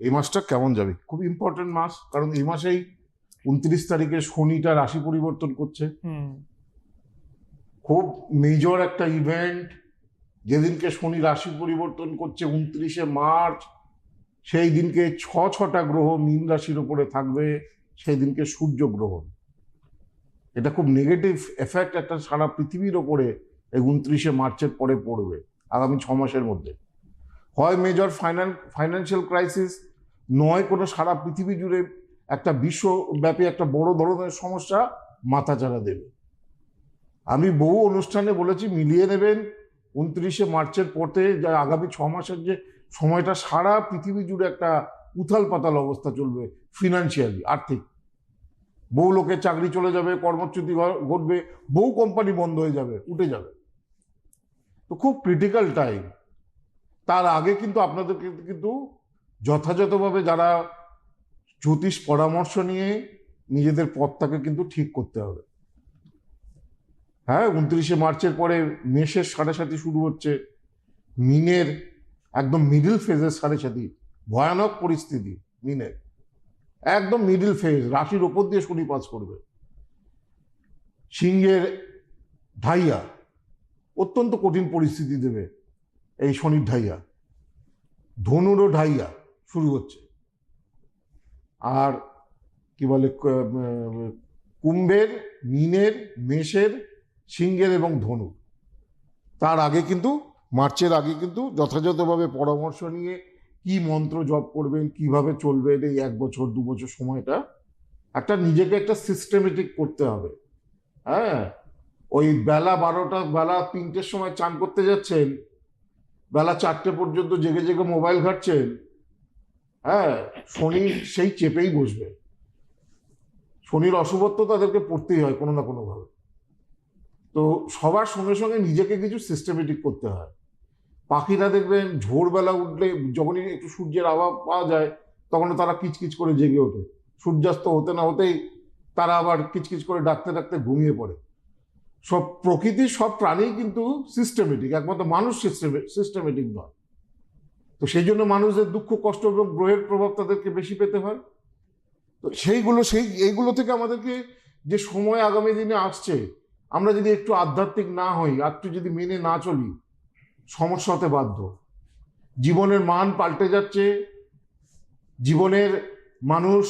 এই মাসটা কেমন যাবে? খুব ইম্পর্টেন্ট মাস কারণ এই মাসেই উনত্রিশ তারিখে শনিটা রাশি পরিবর্তন করছে। খুব মেজর একটা ইভেন্ট যেদিনকে শনি রাশি পরিবর্তন করছে উনত্রিশে মার্চ সেই দিনকে ছ ছটা গ্রহ মীন রাশির উপরে থাকবে সেই দিনকে সূর্য গ্রহণ এটা খুব নেগেটিভ এফেক্ট একটা সারা পৃথিবীর ওপরে এই উনত্রিশে মার্চের পরে পড়বে আগামী ছ মাসের মধ্যে। হয় মেজর ফাইন্যান্স ফাইন্যান্সিয়াল ক্রাইসিস নয়, কোনো সারা পৃথিবী জুড়ে একটা বিশ্বব্যাপী একটা বড় ধরনের সমস্যা মাথাচাড়া দেবে। আমি বহু অনুষ্ঠানে বলেছি, মিলিয়ে নেবেন। উনত্রিশে মার্চের পরে যা আগামী ছ মাসের যে সময়টা, সারা পৃথিবী জুড়ে একটা উথাল পাতাল অবস্থা চলবে ফিনান্সিয়ালি আর্থিক। বহু লোকের চাকরি চলে যাবে, কর্মচ্যুতি ঘটবে, বহু কোম্পানি বন্ধ হয়ে যাবে, উঠে যাবে। তো খুব ক্রিটিক্যাল টাইম তার আগে কিন্তু আপনাদেরকে কিন্তু যথাযথভাবে যারা জ্যোতিষ পরামর্শ নিয়ে নিজেদের পথটাকে কিন্তু ঠিক করতে হবে। হ্যাঁ উনত্রিশে মার্চের পরে মেষের সাড়ে সাথী শুরু হচ্ছে, মিনের একদম মিডিল ফেজের সাড়ে সাথী ভয়ানক পরিস্থিতি মিনের। একদম মিডিল ফেজ রাশির ওপর দিয়ে শনি পাস করবে। সিংহের ঢাইয়া অত্যন্ত কঠিন পরিস্থিতি দেবে এই শনির ঢাইয়া। ধনুরও ঢাইয়া। শুরু হচ্ছে। আর কি বলে কুম্ভের, মিনের, মেষের, সিংহের এবং ধনু তার আগে কিন্তু, মার্চের আগে কিন্তু যথাযথভাবে পরামর্শ নিয়ে কি মন্ত্র জপ করবেন, কীভাবে চলবেন, এই এক বছর, দু বছর সময়টা একটা নিজেকে একটা সিস্টেমেটিক করতে হবে। হ্যাঁ? ওই বেলা বারোটা, বেলা তিনটের সময় চান করতে যাচ্ছেন, বেলা চারটে পর্যন্ত জেগে জেগে মোবাইল ঘাটছেন হ্যাঁ শনি সেই চেপেই বসবে। শনির অশুভত্ব তাদেরকে পড়তেই হয় কোনো না কোনোভাবে। তো সবার সঙ্গে সঙ্গে নিজেকে কিছু সিস্টেমেটিক করতে হয়। পাখিরা দেখবেন ভোরবেলা উঠলে যখনই একটু সূর্যের আভাব পাওয়া যায় তখন তারা কিচকিচ করে জেগে ওঠে। সূর্যাস্ত হতে না হতেই তারা আবার কিচকিচ করে ডাকতে ডাকতে ঘুমিয়ে পড়ে। সব প্রকৃতির সব প্রাণী কিন্তু সিস্টেমেটিক একমাত্র মানুষ সিস্টেমে সিস্টেমেটিক নয়। তো সেই জন্য মানুষদের দুঃখ, কষ্ট এবং গ্রহের প্রভাব তাদেরকে বেশি পেতে হয়। তো সেইগুলো, সেই, এইগুলো থেকে আমাদেরকে যে সময় আগামী দিনে আসছে, আমরা যদি একটু আধ্যাত্মিক না হই, আর একটু যদি মেনে না চলি, সমস্যা হতে বাধ্য। জীবনের মান পাল্টে যাচ্ছে, জীবনের মানুষ,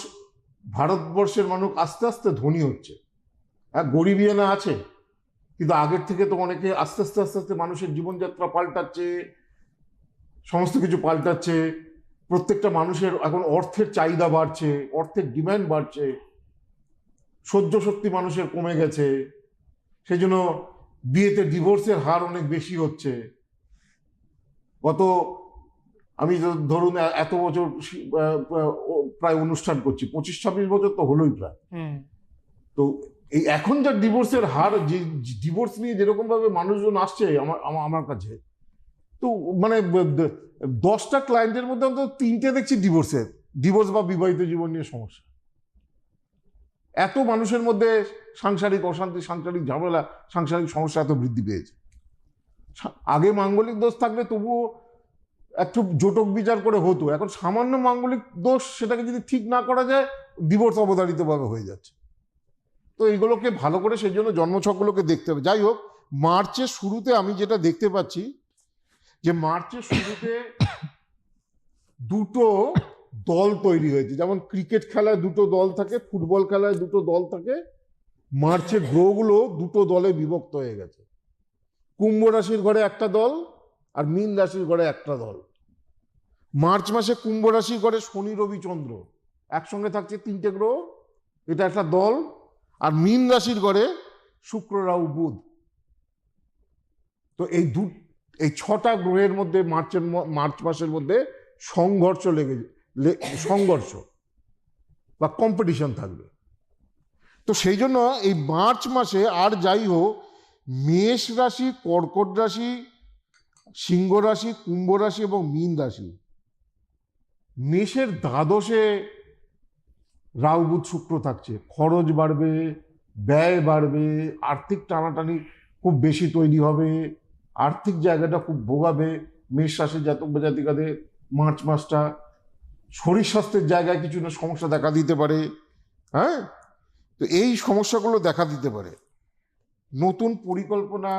ভারতবর্ষের মানুষ আস্তে আস্তে ধনী হচ্ছে। এক গরিবিয়ানা আছে, কিন্তু আগের থেকে তো অনেকে আস্তে আস্তে আস্তে আস্তে মানুষের জীবনযাত্রা পাল্টাচ্ছে সমস্ত কিছু পাল্টাচ্ছে প্রত্যেকটা মানুষের এখন অর্থের চাহিদা বাড়ছে অর্থের ডিমান্ড বাড়ছে সহ্য শক্তি মানুষের কমে গেছে সেই জন্য বিয়েতে ডিভোর্সের হার অনেক বেশি হচ্ছে। গত আমি ধরুন এত বছর প্রায় অনুষ্ঠান করছি পঁচিশ ছাব্বিশ বছর তো হলোই প্রায়। হুম। তো এই এখন যা ডিভোর্সের হার ডিভোর্স নিয়ে যেরকম ভাবে মানুষজন আসছে আমার- আমার কাছে তো মানে দশটা ক্লায়েন্টের মধ্যে অন্তত তিনটে দেখছি ডিভোর্সের ডিভোর্স বা বিবাহিত জীবন নিয়ে সমস্যা। এত মানুষের মধ্যে সাংসারিক অশান্তি, সাংসারিক ঝামেলা, সাংসারিক সমস্যা এত বৃদ্ধি পেয়েছে। আগে মাঙ্গলিক দোষ থাকলে তবুও একটু জটক বিচার করে হতো। এখন সামান্য মাঙ্গলিক দোষ সেটাকে যদি ঠিক না করা যায় ডিভোর্স অবধারিতভাবে হয়ে যাচ্ছে। তো এইগুলোকে ভালো করে সেই জন্য জন্মছকগুলোকে দেখতে হবে। যাই হোক, মার্চের শুরুতে আমি যেটা দেখতে পাচ্ছি যে মার্চের শুরুতে দুটো দল তৈরি হয়েছে। যেমন ক্রিকেট খেলায় দুটো দল থাকে, ফুটবল খেলায় দুটো দল থাকে, মার্চের গ্রহগুলো দুটো দলে বিভক্ত হয়ে গেছে। কুম্ভ রাশির ঘরে একটা দল আর মীন রাশির ঘরে একটা দল। মার্চ মাসে কুম্ভ রাশির ঘরে শনি, রবি, চন্দ্র। একসঙ্গে থাকছে তিনটে গ্রহ, এটা একটা দল। আর মীন রাশির ঘরে শুক্র, রাহু, বুধ। তো এই দু এই ছটা গ্রহের মধ্যে মার্চের মার্চ মাসের মধ্যে সংঘর্ষ লেগে সংঘর্ষ বা কম্পিটিশন থাকবে। তো সেই জন্য এই মার্চ মাসে আর যাই হোক, মেষ রাশি, কর্কট রাশি, সিংহ রাশি, কুম্ভ রাশি এবং মীন রাশি, মেষের দ্বাদশে রাহু বুধ শুক্র থাকছে। খরচ বাড়বে, ব্যয় বাড়বে, আর্থিক টানাটানি খুব বেশি তৈরি হবে। আর্থিক জায়গাটা খুব ভোগাবে, মেষ রাশির জাতক বা জাতিকাদের মার্চ মাসটা শরীর স্বাস্থ্যের জায়গায় কিছু না সমস্যা দেখা দিতে পারে হ্যাঁ? তো এই সমস্যাগুলো দেখা দিতে পারে। নতুন পরিকল্পনা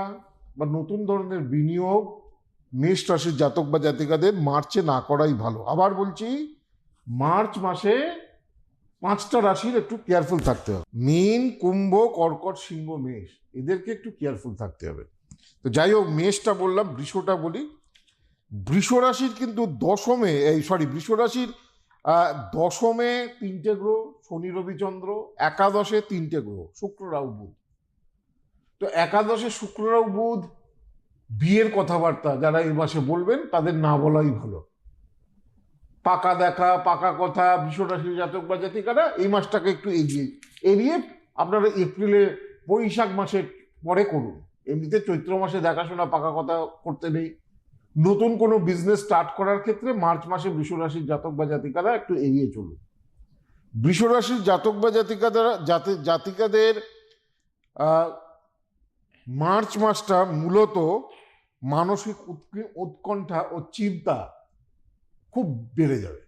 বা নতুন ধরনের বিনিয়োগ মেষ রাশির জাতক বা জাতিকাদের মার্চে না করাই ভালো। আবার বলছি মার্চ মাসে পাঁচটা রাশির একটু কেয়ারফুল থাকতে হবে। মীন, কুম্ভ, কর্কট, সিংহ, মেষ, এদেরকে একটু কেয়ারফুল থাকতে হবে। তো যাই হোক মেষটা বললাম, বৃষটা বলি। বৃষ রাশির কিন্তু দশমে, এই সরি বৃষ রাশির দশমে তিনটে গ্রহ, শনি রবিচন্দ্র একাদশে তিনটে গ্রহ, শুক্র, রাহু, বুধ। তো একাদশে শুক্র, রাহু, বুধ, বিয়ের কথাবার্তা যারা এই মাসে বলবেন, তাদের না বলাই ভালো। পাকা দেখা, পাকা কথা বিশ্বরাশির জাতক বা জাতিকারা এই মাসটাকে একটু এগিয়ে, এড়িয়ে আপনারা এপ্রিলে বৈশাখ মাসের পরে করুন। এমনিতে চৈত্র মাসে দেখাশোনা পাকা কথা করতে নেই। নতুন কোনো বিজনেস স্টার্ট করার ক্ষেত্রে মার্চ মাসে বৃষরাশির জাতক বা জাতিকারা একটু এগিয়ে চলুন। বৃষরাশির জাতক বা জাতিকাদের, জাতি, জাতিকাদের মার্চ মাসটা মূলত মানসিক উৎকৃ- উৎকণ্ঠা ও চিন্তা খুব বেড়ে যাবে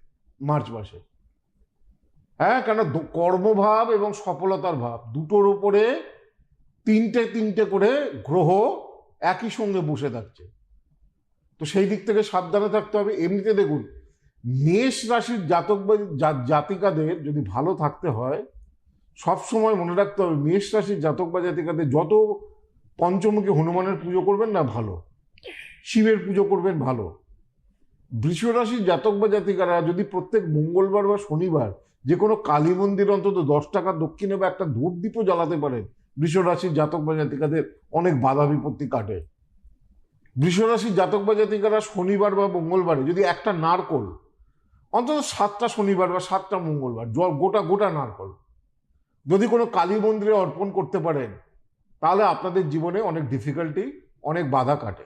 মার্চ মাসে। হ্যাঁ কেন? কর্মভাব এবং সফলতার ভাব দুটোর উপরে তিনটে তিনটে করে গ্রহ একই সঙ্গে বসে থাকছে। তো সেই দিক থেকে সাবধানে থাকতে হবে। এমনিতে দেখুন, মেষ রাশির জাতক বা জাতিকাদের যদি ভালো থাকতে হয়, সব সময় মনে রাখতে হবে, মেষ রাশির জাতক বা জাতিকাদের যত পঞ্চমুখী হনুমানের পুজো করবেন না ভালো, শিবের পুজো করবেন ভালো। বৃষ রাশির জাতক বা জাতিকারা যদি প্রত্যেক মঙ্গলবার বা শনিবার যে কোনো কালী মন্দির অন্তত দশ টাকা দক্ষিণে বা একটা ধূপ দীপও জ্বালাতে পারেন বৃষ রাশির জাতক বা জাতিকাদের অনেক বাধা বিপত্তি কাটে। বৃষ রাশির জাতক বা জাতিকারা শনিবার বা মঙ্গলবারে যদি একটা নারকল, অন্তত সাতটা শনিবার বা সাতটা মঙ্গলবার, জ- গোটা গোটা নারকল যদি কোনো কালী মন্দিরে অর্পণ করতে পারেন, তাহলে আপনাদের জীবনে অনেক ডিফিকাল্টি অনেক বাধা কাটে।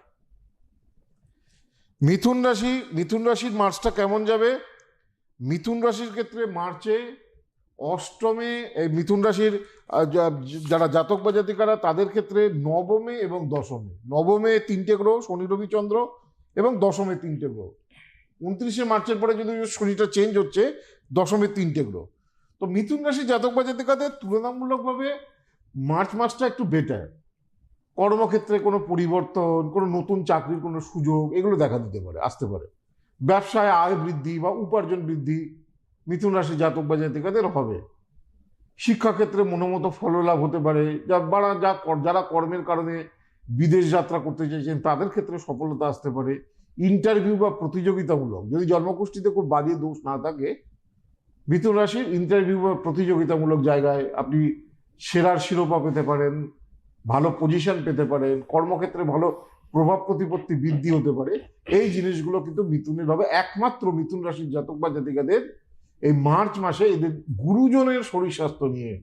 মিথুন রাশি, মিথুন রাশির মার্চটা কেমন যাবে? মিথুন রাশির ক্ষেত্রে মার্চে অষ্টমে, এই মিথুন রাশির যারা জাতক বা জাতিকারা, তাদের ক্ষেত্রে নবমে এবং দশমে। নবমে তিনটে গ্রহ, শনি, রবি, চন্দ্র এবং দশমে তিনটে গ্রহ। উনত্রিশে মার্চের পরে যদি শনিটা চেঞ্জ হচ্ছে, দশমে তিনটে গ্রহ। তো মিথুন রাশির জাতক বা জাতিকাদের তুলনামূলকভাবে মার্চ মাসটা একটু বেটার কর্মক্ষেত্রে কোনো পরিবর্তন, কোনো নতুন চাকরির কোনো সুযোগ, এগুলো দেখা দিতে পারে, আসতে পারে। ব্যবসায় আয় বৃদ্ধি বা উপার্জন বৃদ্ধি মিথুন রাশি জাতক বা জাতিকাদের হবে। শিক্ষাক্ষেত্রে মনোমতো ফললাভ হতে পারে। যা বাড়া, যা যারা কর্মের কারণে বিদেশ যাত্রা করতে চাইছেন, তাদের ক্ষেত্রে সফলতা আসতে পারে। ইন্টারভিউ বা প্রতিযোগিতামূলক, যদি জন্মগোষ্ঠীতে খুব বাজে দোষ না থাকে, মিথুন রাশির ইন্টারভিউ বা প্রতিযোগিতামূলক জায়গায় আপনি সেরার শিরোপা পেতে পারেন, ভালো পজিশন পেতে পারেন, কর্মক্ষেত্রে ভালো প্রভাব প্রতিপত্তি বৃদ্ধি হতে পারে। এই জিনিসগুলো কিন্তু মিথুনের হবে একমাত্র মিথুন রাশির জাতক বা জাতিকাদের এই মার্চ মাসে এদের গুরুজনের শরীর স্বাস্থ্য নিয়ে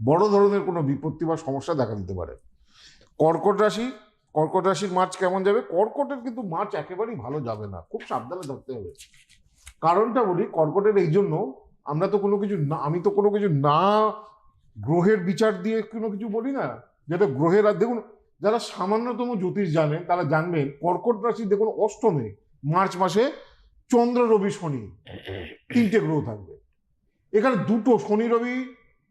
বড় ধরনের কোনো বিপত্তি বা সমস্যা দেখা দিতে পারে। কর্কট রাশি, কর্কট রাশির মার্চ কেমন যাবে? কর্কটের কিন্তু মার্চ একেবারেই ভালো যাবে না, খুব সাবধানে ধরতে হবে। কারণটা বলি, কর্কটের এই জন্য আমরা তো কোনো কিছু না, আমি তো কোনো কিছু না গ্রহের বিচার দিয়ে কোনো কিছু বলি না। যেটা গ্রহের আর দেখুন, যারা সামান্যতম জ্যোতিষ জানেন তারা জানবেন কর্কট রাশি দেখুন অষ্টমে, মার্চ মাসে চন্দ্র, রবি, শনি তিনটে গ্রহ থাকবে। এখানে দুটো শনি, রবি,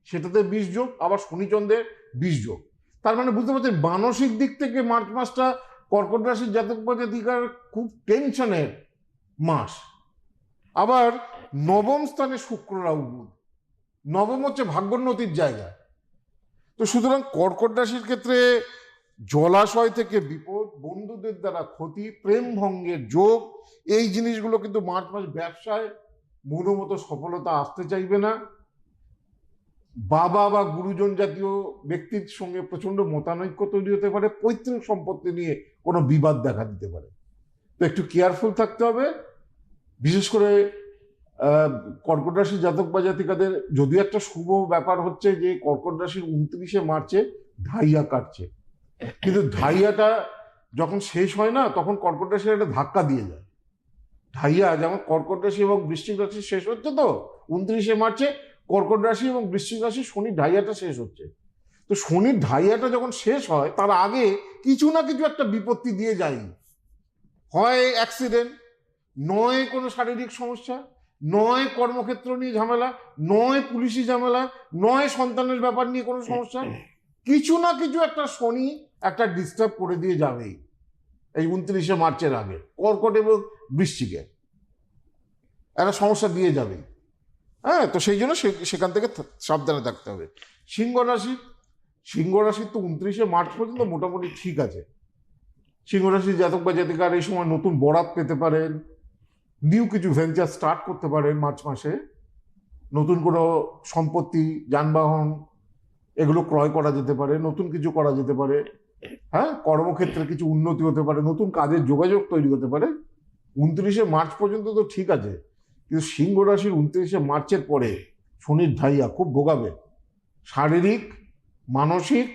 সেটাতে বিষ যোগ, আবার শনি, চন্দ্রের বিষ যোগ। তার মানে বুঝতে পারছেন, মানসিক দিক থেকে মার্চ মাসটা কর্কট রাশির জাতক জাতিকার খুব টেনশনের মাস। আবার নবম স্থানে শুক্র, রাহু নবম হচ্ছে ভাগ্যোন্নতির জায়গা। তো সুতরাং কর্কট রাশির ক্ষেত্রে জলাশয় থেকে বিপদ বন্ধুদের দ্বারা ক্ষতি, প্রেম ভঙ্গের যোগ, এই জিনিসগুলো কিন্তু মার্চ মাস ব্যবসায় মনোমতো সফলতা আসতে চাইবে না। বাবা বা গুরুজন জাতীয় ব্যক্তির সঙ্গে প্রচণ্ড মতানৈক্য তৈরি হতে পারে, পৈতৃক সম্পত্তি নিয়ে কোনো বিবাদ দেখা দিতে পারে। তো একটু কেয়ারফুল থাকতে হবে। বিশেষ করে কর্কট রাশি জাতক বা জাতিকাদের যদিও একটা শুভ ব্যাপার হচ্ছে যে কর্কট রাশির উনত্রিশে মার্চে ঢাইয়া কাটছে। কিন্তু ঢাইয়াটা যখন শেষ হয় না, তখন কর্কট রাশির একটা ধাক্কা দিয়ে যায়। ঢাইয়া যেমন কর্কট রাশি এবং বৃশ্চিক রাশি শেষ হচ্ছে তো, উনত্রিশে মার্চে কর্কট রাশি এবং বৃশ্চিক রাশি শনি ঢাইয়াটা শেষ হচ্ছে। তো শনির ঢাইয়াটা যখন শেষ হয়, তার আগে কিছু না কিছু একটা বিপত্তি দিয়ে যায়। হয় অ্যাক্সিডেন্ট নয় কোনো শারীরিক সমস্যা, নয় কর্মক্ষেত্র নিয়ে ঝামেলা, নয় পুলিশি ঝামেলা, নয় সন্তানের ব্যাপার নিয়ে কোনো সমস্যা কিছু না কিছু একটা শনি একটা ডিস্টার্ব করে দিয়ে যাবেই এই উনত্রিশে মার্চের আগে কর্কট এবং বৃষ্টিকে। একটা সমস্যা দিয়ে যাবে। হ্যাঁ তো সেই জন্য সেখান থেকে সাবধানে থাকতে হবে। সিংহ রাশি, সিংহ রাশির তো উনত্রিশে মার্চ পর্যন্ত মোটামুটি ঠিক আছে। সিংহ রাশির জাতক বা জাতিকার এই সময় নতুন বরাত পেতে পারেন নিউ কিছু ভেঞ্চার স্টার্ট করতে পারেন মার্চ মাসে। নতুন কোনো সম্পত্তি, যানবাহন এগুলো ক্রয় করা যেতে পারে, নতুন কিছু করা যেতে পারে হ্যাঁ? কর্মক্ষেত্রে কিছু উন্নতি হতে পারে, নতুন কাজের যোগাযোগ তৈরি হতে পারে। উনত্রিশে মার্চ পর্যন্ত তো ঠিক আছে, কিন্তু সিংহ রাশির উনত্রিশে মার্চের পরে শনির ঢাইয়া খুব ভোগাবে। শারীরিক, মানসিক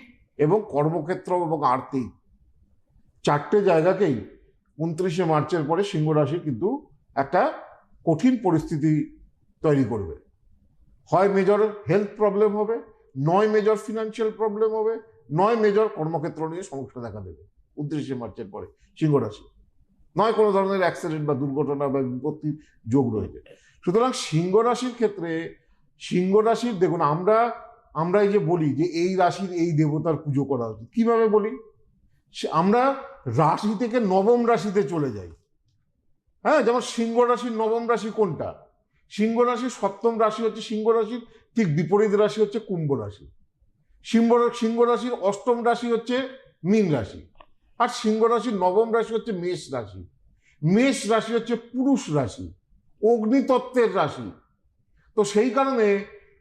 এবং কর্মক্ষেত্র এবং আর্থিক। চারটে জায়গাকেই উনত্রিশে মার্চের পরে সিংহ রাশি কিন্তু একটা কঠিন পরিস্থিতি তৈরি করবে। হয় মেজর হেলথ প্রবলেম হবে নয় মেজর ফিনান্সিয়াল প্রবলেম হবে, নয় মেজর কর্মক্ষেত্র নিয়ে সমস্যা দেখা দেবে উনত্রিশে মার্চের পরে, সিংহ রাশি। নয় কোনো ধরনের অ্যাক্সিডেন্ট বা দুর্ঘটনা বা বিপত্তির যোগ রয়েছে। সুতরাং সিংহ রাশির ক্ষেত্রে, সিংহ রাশির দেখুন, আমরা আমরা এই যে বলি যে এই রাশির এই দেবতার পুজো করা উচিত। কীভাবে বলি? আমরা রাশি থেকে নবম রাশিতে চলে যাই। হ্যাঁ যেমন সিংহ রাশির নবম রাশি কোনটা? সিংহ রাশির সপ্তম রাশি হচ্ছে সিংহ রাশির ঠিক বিপরীত রাশি হচ্ছে কুম্ভ রাশি। সিংহ সিংহ রাশির অষ্টম রাশি হচ্ছে মীন রাশি আর সিংহ রাশির নবম রাশি হচ্ছে মেষ রাশি। মেষ রাশি হচ্ছে পুরুষ রাশি, অগ্নিতত্ত্বের রাশি। তো সেই কারণে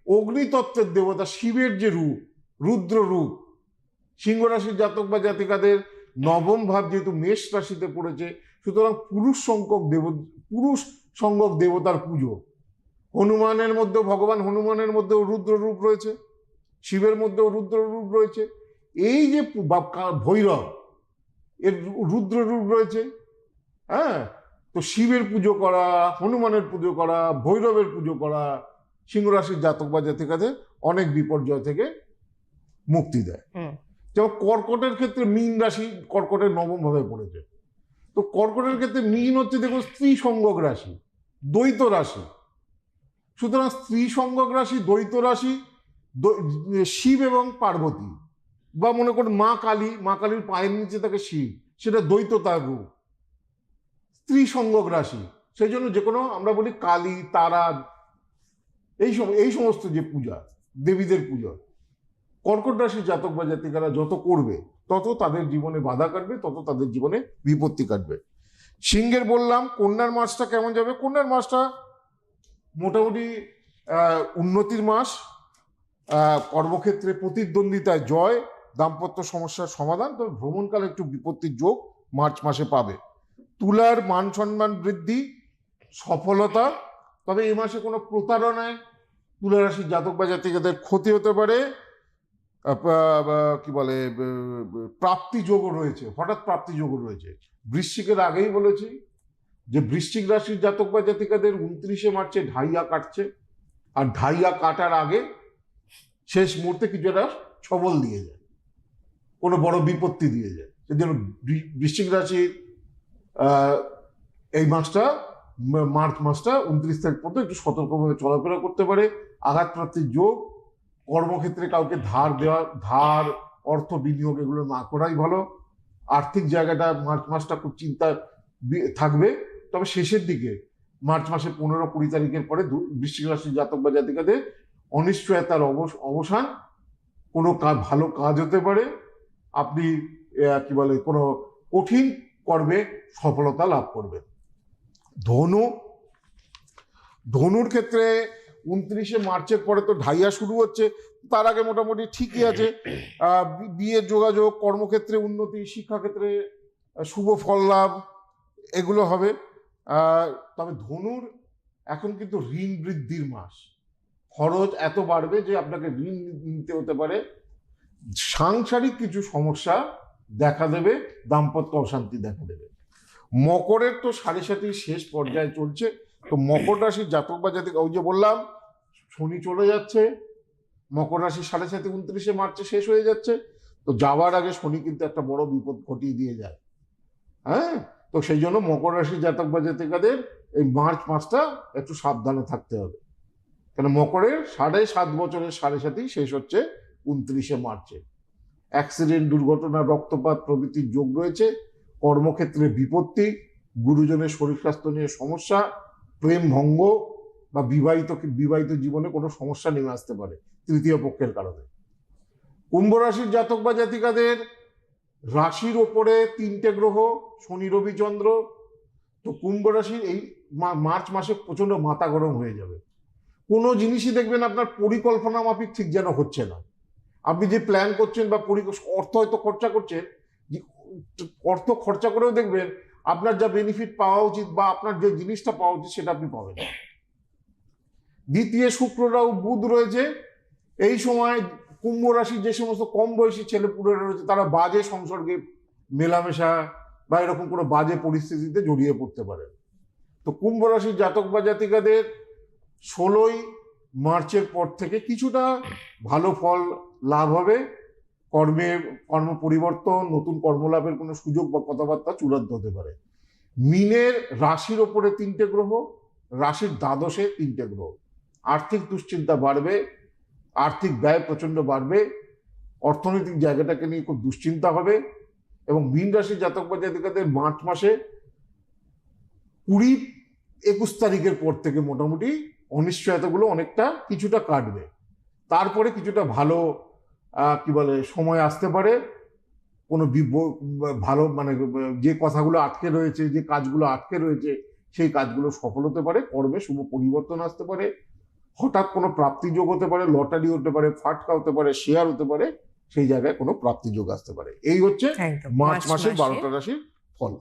অগ্নিতত্ত্বের দেবতা শিবের যে রূপ, রুদ্র রূপ, সিংহ রাশির জাতক বা জাতিকাদের নবম ভাব যেহেতু মেষ রাশিতে পড়েছে, সুতরাং পুরুষ সংখ্যক দেব, পুরুষ সংখ্যক দেবতার পুজো। হনুমানের মধ্যেও ভগবান হনুমানের মধ্যেও রুদ্র রূপ রয়েছে শিবের মধ্যেও রুদ্র রূপ রয়েছে। এই যে ভৈরব এর রুদ্র রূপ রয়েছে হ্যাঁ? তো শিবের পুজো করা হনুমানের পুজো করা ভৈরবের পুজো করা সিংহ রাশির জাতক বা জাতিকাদের অনেক বিপর্যয় থেকে মুক্তি দেয়। যেমন কর্কটের ক্ষেত্রে মীন রাশি কর্কটের নবম ভাবে পড়েছে। তো কর্কটের ক্ষেত্রে মীন হচ্ছে দেখুন স্ত্রী সংযোগ রাশি দ্বৈত রাশি। সুতরাং স্ত্রী সংযোগ রাশি দ্বৈত রাশি শিব এবং পার্বতী। বা মনে করুন মা কালী, মা কালীর পায়ের নিচে থাকে শিব, সেটা দ্বৈততার রূপ স্ত্রী সংযোগ রাশি, সেই জন্য যে কোনো আমরা বলি কালী, তারা, এই সম, এই সমস্ত যে পূজা, দেবীদের পূজা। কর্কট রাশির জাতক বা জাতিকারা যত করবে, তত তাদের জীবনে বাধা কাটবে, তত তাদের জীবনে বিপত্তি কাটবে। সিংহের বললাম, কন্যার মাসটা কেমন যাবে? কন্যার মাসটা মোটামুটি উন্নতির মাস কর্মক্ষেত্রে প্রতিদ্বন্দ্বিতায় জয়, দাম্পত্য সমস্যার সমাধান, তবে ভ্রমণকালে একটু বিপত্তির যোগ মার্চ মাসে পাবে। তুলার মান সম্মান বৃদ্ধি, সফলতা, তবে এই মাসে কোনো প্রতারণায় তুলা রাশির জাতক বা জাতিকাদের ক্ষতি হতে পারে। কি বলে ব- প্রাপ্তিযোগও রয়েছে, হঠাৎ প্রাপ্তিযোগও রয়েছে। বৃশ্চিকের আগেই বলেছি যে বৃশ্চিক রাশির জাতক বা জাতিকাদের উনত্রিশে মার্চে ঢাইয়া কাটছে। আর ঢাইয়া কাটার আগে শেষ মুহূর্তে কিছু একটা ছবল দিয়ে যায়। কোনো বড় বিপত্তি দিয়ে যায়। সেজন্য বৃশ্চিক রাশির এই মাসটা মার্চ মাসটা উনত্রিশ তারিখ পর্যন্ত একটু সতর্কভাবে চলাফেরা করতে পারে। আঘাতপ্রাপ্তির যোগ, কর্মক্ষেত্রে কাউকে ধার দেওয়া, ধার, অর্থ বিনিয়োগ এগুলো না করাই ভালো। আর্থিক জায়গাটা মার্চ মাসটা খুব চিন্তা থাকবে। তবে শেষের দিকে মার্চ মাসের পনেরো কুড়ি তারিখের পরে বৃশ্চিক জাতক বা জাতিকাদের অনিশ্চয়তার অবস- অবসান, কোনো কাজ ভালো কাজ হতে পারে, আপনি কি বলে, কোনো কঠিন কর্মে সফলতা লাভ করবেন। ধনু, ধনুর ক্ষেত্রে উনত্রিশে মার্চের পরে তো ঢাইয়া শুরু হচ্ছে, তার আগে মোটামুটি ঠিকই আছে। বিয়ের যোগাযোগ, কর্মক্ষেত্রে উন্নতি, শিক্ষাক্ষেত্রে শুভ ফল লাভ, এগুলো হবে। তবে ধনুর এখন কিন্তু ঋণ বৃদ্ধির মাস। খরচ এত বাড়বে যে আপনাকে ঋণ নিতে হতে পারে। সাংসারিক কিছু সমস্যা দেখা দেবে, দাম্পত্য অশান্তি দেখা দেবে। মকরের তো সাড়ে সাতির শেষ পর্যায়ে চলছে। তো মকর রাশির জাতক বা জাতিক, ওই যে বললাম, শনি চলে যাচ্ছে, মকর রাশি সাড়ে সাতি উনত্রিশে মার্চে শেষ হয়ে যাচ্ছে। তো যাওয়ার আগে শনি কিন্তু একটা বড় বিপদ ঘটিয়ে দিয়ে যায়। হ্যাঁ? তো সেই জন্য মকর রাশির জাতক বা জাতিকাদের এই মার্চ মাসটা একটু সাবধানে থাকতে হবে। কেন মকরের সাড়ে সাত বছরের সাড়ে সাতেই শেষ হচ্ছে উনত্রিশে মার্চে। অ্যাক্সিডেন্ট, দুর্ঘটনা, রক্তপাত, প্রভৃতির যোগ রয়েছে, কর্মক্ষেত্রে বিপত্তি, গুরুজনের শরীর স্বাস্থ্য নিয়ে সমস্যা, প্রেম ভঙ্গ বা বিবাহিত বিবাহিত জীবনে কোনো সমস্যা নেমে আসতে পারে তৃতীয় পক্ষের কারণে। কুম্ভ রাশির জাতক বা জাতিকাদের রাশির ওপরে তিনটে গ্রহ, শনি, রবি, চন্দ্র, তো কুম্ভ রাশির এই মার্চ মাসে প্রচণ্ড মাথা গরম হয়ে যাবে কোনো জিনিসই দেখবেন আপনার পরিকল্পনা মাফিক ঠিক যেন হচ্ছে না আপনি যে প্ল্যান করছেন বা অর্থ হয়তো খরচা করছেন অর্থ খরচা করেও দেখবেন আপনার যা বেনিফিট পাওয়া উচিত বা আপনার যে জিনিসটা পাওয়া উচিত সেটা আপনি পাবেন। দ্বিতীয় শুক্ররাও বুধ রয়েছে, এই সময় কুম্ভ রাশির যে সমস্ত কম বয়সী ছেলেপুলেরা রয়েছে, তারা বাজে সংসর্গে মেলামেশা বা এরকম কোনো বাজে পরিস্থিতিতে জড়িয়ে পড়তে পারে। তো কুম্ভ রাশির জাতক বা জাতিকাদের ষোলোই মার্চের পর থেকে কিছুটা ভালো ফল লাভ হবে। কর্মে, কর্ম পরিবর্তন, নতুন কর্মলাভের কোনো সুযোগ বা কথাবার্তা চূড়ান্ত হতে পারে। মিনের রাশির ওপরে তিনটে গ্রহ, রাশির দ্বাদশে তিনটে গ্রহ। আর্থিক দুশ্চিন্তা বাড়বে আর্থিক ব্যয় প্রচণ্ড বাড়বে, অর্থনৈতিক জায়গাটাকে নিয়ে খুব দুশ্চিন্তা হবে এবং মীন রাশির জাতক বা জাতিকাদের মার্চ মাসে কুড়ি একুশ তারিখের পর থেকে মোটামুটি অনিশ্চয়তাগুলো অনেকটা কিছুটা কাটবে। তারপরে কিছুটা ভালো কি বলে, সময় আসতে পারে। কোনো ভালো মানে যে কথাগুলো আটকে রয়েছে, যে কাজগুলো আটকে রয়েছে, সেই কাজগুলো সফল হতে পারে, কর্মে শুভ পরিবর্তন আসতে পারে। হঠাৎ কোনো প্রাপ্তিযোগ হতে পারে লটারি হতে পারে ফাটকা হতে পারে শেয়ার হতে পারে সেই জায়গায় কোনো প্রাপ্তিযোগ আসতে পারে। এই হচ্ছে মার্চ মাসের বারোটা রাশির ফল।